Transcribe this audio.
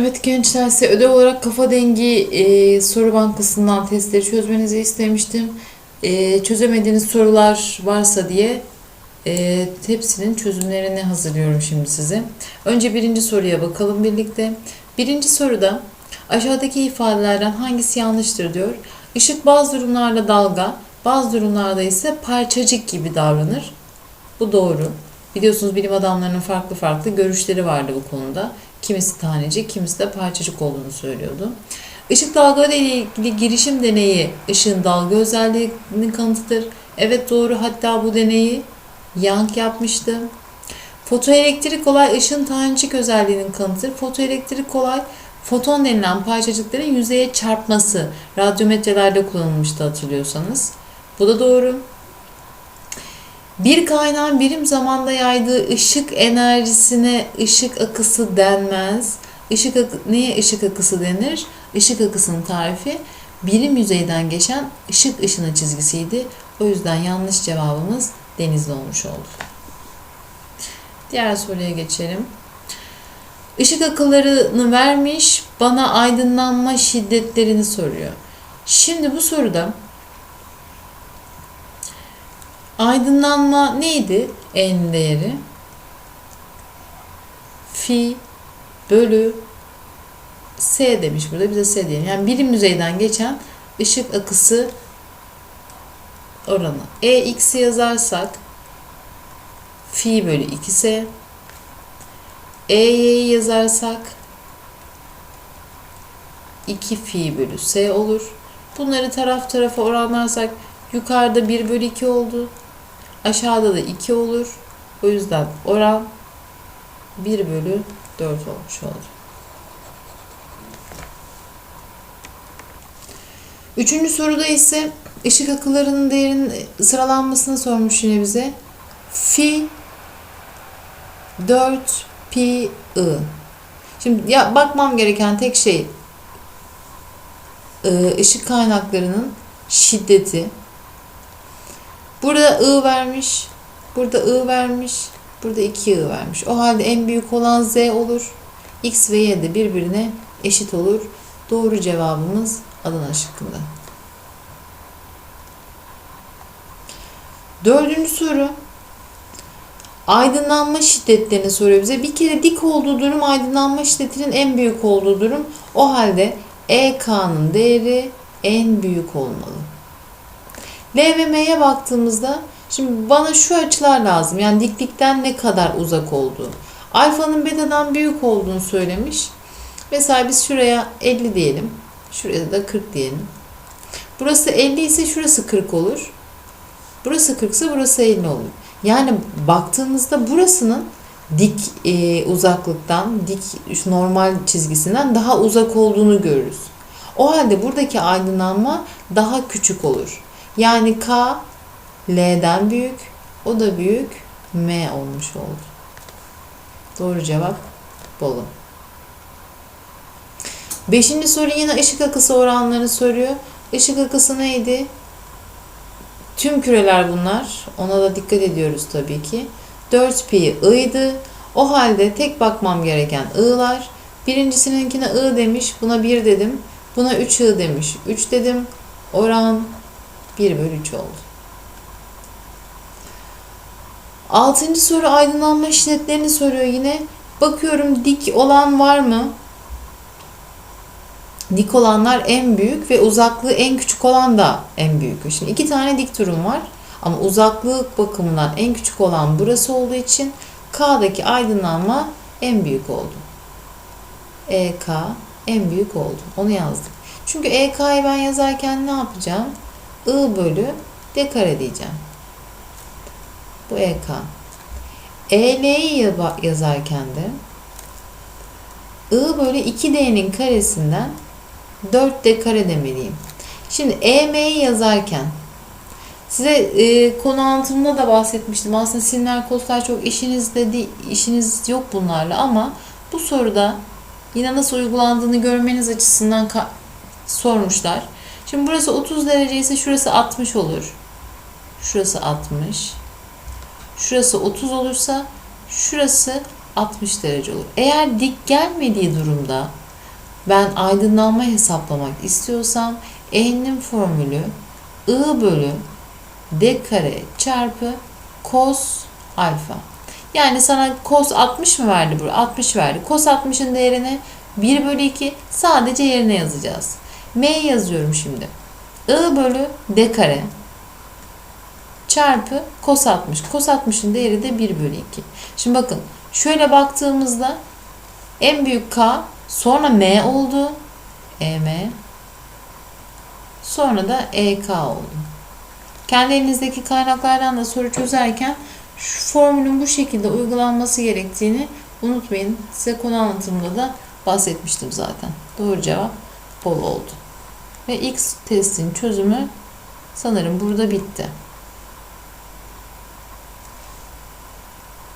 Evet gençler size ödev olarak kafa dengi e, soru bankasından testleri çözmenizi istemiştim. E, çözemediğiniz sorular varsa diye e, hepsinin çözümlerini hazırlıyorum şimdi size. Önce birinci soruya bakalım birlikte. Birinci soruda aşağıdaki ifadelerden hangisi yanlıştır diyor. Işık bazı durumlarda dalga, bazı durumlarda ise parçacık gibi davranır. Bu doğru. Biliyorsunuz bilim adamlarının farklı farklı görüşleri vardı bu konuda. Kimisi tanecik, kimisi de parçacık olduğunu söylüyordu. Işık dalgaları ile ilgili girişim deneyi ışığın dalga özelliğinin kanıtıdır. Evet doğru hatta bu deneyi Young yapmıştı. Fotoelektrik olay ışığın tanecik özelliğinin kanıtıdır. Fotoelektrik olay foton denilen parçacıkların yüzeye çarpması radyometrelerde kullanılmıştı hatırlıyorsanız. Bu da doğru. Bir kaynağın birim zamanda yaydığı ışık enerjisine ışık akısı denmez. Işık akı, neye ışık akısı denir? Işık akısının tarifi birim yüzeyden geçen ışık ışını çizgisiydi. O yüzden yanlış cevabımız denizli olmuş oldu. Diğer soruya geçelim. Işık akıllarını vermiş, bana aydınlanma şiddetlerini soruyor. Şimdi bu soruda Aydınlanma neydi en değeri? Fi bölü S demiş burada bize S diyelim. Yani birim yüzeyden geçen ışık akısı oranı. E x'i yazarsak fi bölü 2S E y'yi yazarsak 2 fi bölü S olur. Bunları taraf tarafa oranlarsak yukarıda 1 bölü 2 oldu. Aşağıda da 2 olur. O yüzden oran 1 bölü 4 olmuş oldu. Üçüncü soruda ise ışık akılarının değerinin sıralanmasını sormuş yine bize. Fi 4 pi i. Şimdi ya bakmam gereken tek şey ışık kaynaklarının şiddeti. Burada I vermiş. Burada I vermiş. Burada 2 I vermiş. O halde en büyük olan Z olur. X ve Y de birbirine eşit olur. Doğru cevabımız Adana şıkkında. Dördüncü soru. Aydınlanma şiddetlerini soruyor bize. Bir kere dik olduğu durum aydınlanma şiddetinin en büyük olduğu durum. O halde EK'nın değeri en büyük olmalı. L ve M'ye baktığımızda şimdi bana şu açılar lazım. Yani diklikten ne kadar uzak olduğu. Alfanın betadan büyük olduğunu söylemiş. Mesela biz şuraya 50 diyelim. Şuraya da 40 diyelim. Burası 50 ise şurası 40 olur. Burası 40 ise burası 50 olur. Yani baktığımızda burasının dik e, uzaklıktan, dik normal çizgisinden daha uzak olduğunu görürüz. O halde buradaki aydınlanma daha küçük olur. Yani K L'den büyük, o da büyük M olmuş oldu. Doğru cevap Bolu. Beşinci soru yine ışık akısı oranlarını soruyor. Işık akısı neydi? Tüm küreler bunlar. Ona da dikkat ediyoruz tabii ki. 4 pi i'ydı. O halde tek bakmam gereken i'lar. Birincisininkine i demiş. Buna 1 dedim. Buna 3 i demiş. 3 dedim. Oran 1 bölü 3 oldu. Altıncı soru aydınlanma şiddetlerini soruyor yine. Bakıyorum dik olan var mı? Dik olanlar en büyük ve uzaklığı en küçük olan da en büyük. Şimdi iki tane dik durum var. Ama uzaklık bakımından en küçük olan burası olduğu için K'daki aydınlanma en büyük oldu. EK en büyük oldu. Onu yazdık. Çünkü EK'yı ben yazarken ne yapacağım? I bölü D kare diyeceğim. Bu EK. EL'yi yazarken de I bölü 2D'nin karesinden 4D kare demeliyim. Şimdi EM'yi yazarken size e, konu anlatımında da bahsetmiştim. Aslında sinler koslar çok işinizde değil, işiniz yok bunlarla ama bu soruda yine nasıl uygulandığını görmeniz açısından sormuşlar. Şimdi burası 30 derece ise şurası 60 olur. Şurası 60. Şurası 30 olursa şurası 60 derece olur. Eğer dik gelmediği durumda ben aydınlanma hesaplamak istiyorsam E'nin formülü I bölü D kare çarpı cos alfa. Yani sana cos 60 mı verdi burada? 60 verdi. Cos 60'ın değerini 1 bölü 2 sadece yerine yazacağız. M yazıyorum şimdi. I bölü D kare çarpı cos 60. Cos 60'ın değeri de 1 bölü 2. Şimdi bakın şöyle baktığımızda en büyük K sonra M oldu. EM sonra da EK oldu. Kendi elinizdeki kaynaklardan da soru çözerken şu formülün bu şekilde uygulanması gerektiğini unutmayın. Size konu anlatımında da bahsetmiştim zaten. Doğru cevap bol oldu. Ve X testin çözümü sanırım burada bitti.